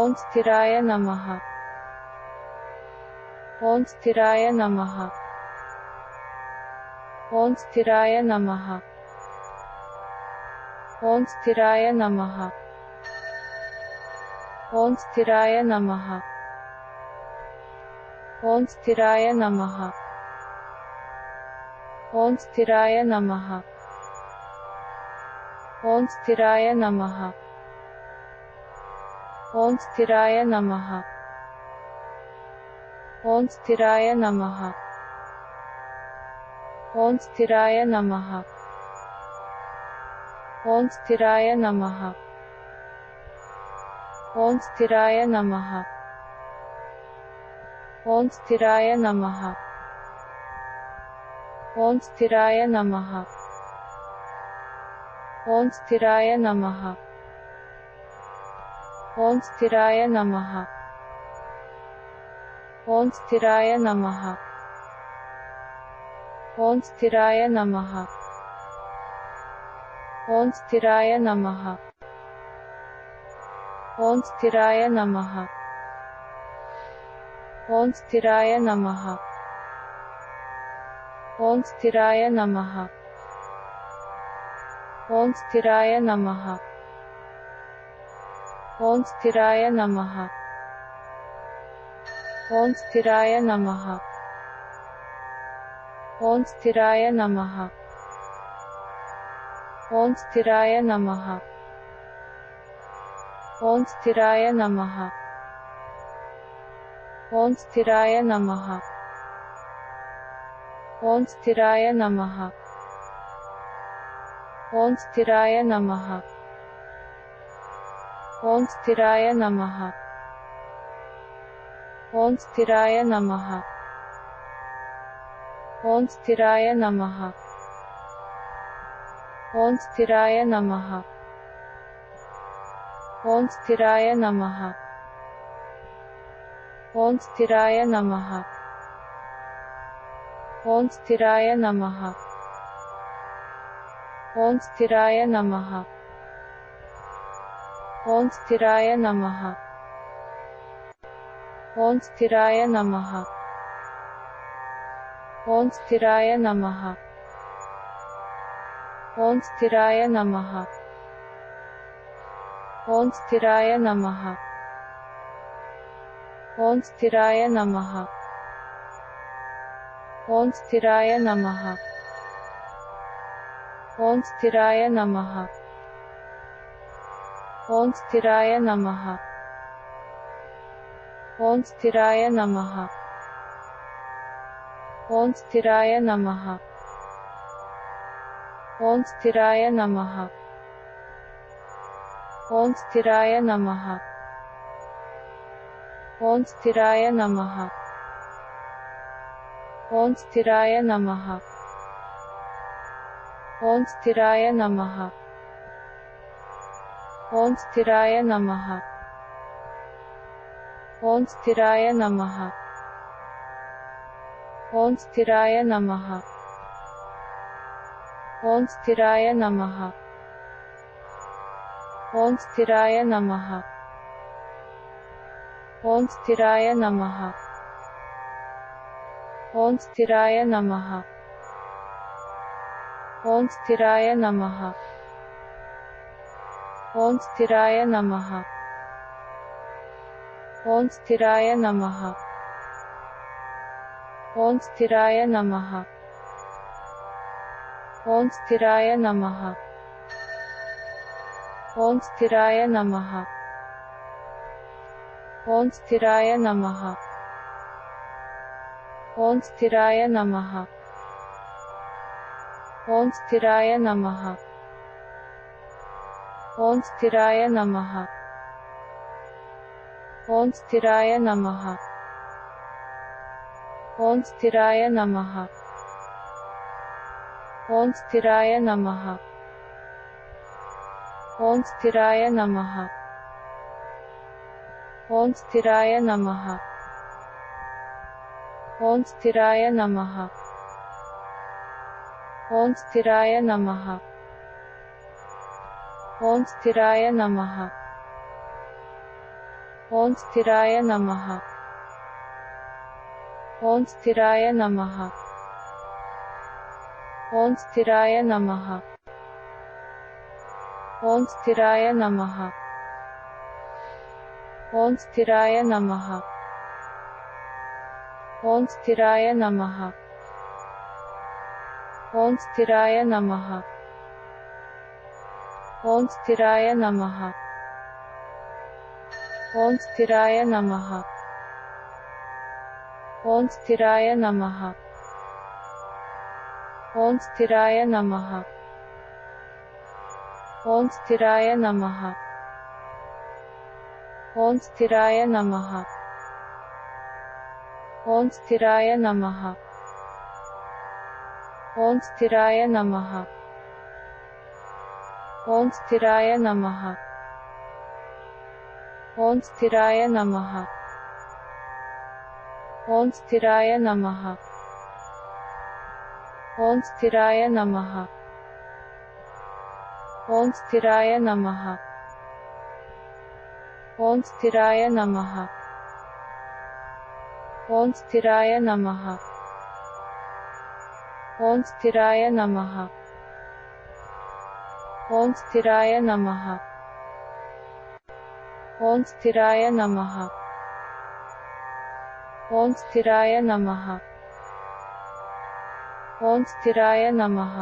ॐ स्थिराय नमः ॐ स्थिराय नमः ॐ स्थिराय नमः ॐ स्थिराय नमः ॐ स्थिराय नमः ॐ स्थिराय नमः ॐ स्थिराय नमः ॐ स्थिराय नमः ॐ स्थिराय नमः ॐ स्थिराय नमः ॐ स्थिराय नमः ॐ स्थिराय नमः ॐ स्थिराय नमः ॐ स्थिराय नमः ॐ स्थिराय नमः ॐ स्थिराय नमः ॐ स्थिराय नमः ॐ स्थिराय नमः ॐ स्थिराय नमः ॐ स्थिराय नमः ॐ स्थिराय नमः ॐ स्थिराय नमः ॐ स्थिराय नमः ॐ स्थिराय नमः ॐ स्थिराय नमः ॐ स्थिराय नमः ॐ स्थिराय नमः ॐ स्थिराय नमः ॐ स्थिराय नमः ॐ स्थिराय नमः ॐ स्थिराय नमः ॐ स्थिराय नमः ॐ स्थिराय नमः ॐ स्थिराय नमः ॐ स्थिराय नमः ॐ स्थिराय नमः ॐ स्थिराय नमः ॐ स्थिराय नमः ॐ स्थिराय नमः ॐ स्थिराय नमः ॐ स्थिराय नमः ॐ स्थिराय नमः ॐ स्थिराय नमः ॐ स्थिराय नमः ॐ स्थिराय नमः ॐ स्थिराय नमः ॐ स्थिराय नमः ॐ स्थिराय नमः ॐ स्थिराय नमः ॐ स्थिराय नमः ॐ स्थिराय नमः ॐ स्थिराय नमः ॐ स्थिराय नमः ॐ स्थिराय नमः ॐ स्थिराय नमः ॐ स्थिराय नमः ॐ स्थिराय नमः ॐ स्थिराय नमः ॐ स्थिराय नमः ॐ स्थिराय नमः ॐ स्थिराय नमः ॐ स्थिराय नमः ॐ स्थिराय नमः ॐ स्थिराय नमः ॐ स्थिराय नमः ॐ स्थिराय नमः ॐ स्थिराय नमः ॐ स्थिराय नमः ॐ स्थिराय नमः ॐ स्थिराय नमः ॐ स्थिराय नमः ॐ स्थिराय नमः ॐ स्थिराय नमः ॐ स्थिराय नमः ॐ स्थिराय नमः ॐ स्थिराय नमः ॐ स्थिराय नमः ॐ स्थिराय नमः ॐ स्थिराय नमः ॐ स्थिराय नमः ॐ स्थिराय नमः ॐ स्थिराय नमः ॐ स्थिराय नमः ॐ स्थिराय नमः ॐ स्थिराय नमः ॐ स्थिराय नमः ॐ स्थिराय नमः ॐ स्थिराय नमः ॐ स्थिराय नमः ॐ स्थिराय नमः ॐ स्थिराय नमः ॐ स्थिराय नमः ॐ स्थिराय नमः ॐ स्थिराय नमः ॐ स्थिराय नमः ॐ स्थिराय नमः ॐ स्थिराय नमः ॐ स्थिराय नमः ॐ स्थिराय नमः ॐ स्थिराय नमः ॐ स्थिराय नमः ॐ स्थिराय नमः ॐ स्थिराय नमः ॐ स्थिराय नमः ॐ स्थिराय नमः ॐ स्थिराय नमः ॐ स्थिराय नमः ॐ स्थिराय नमः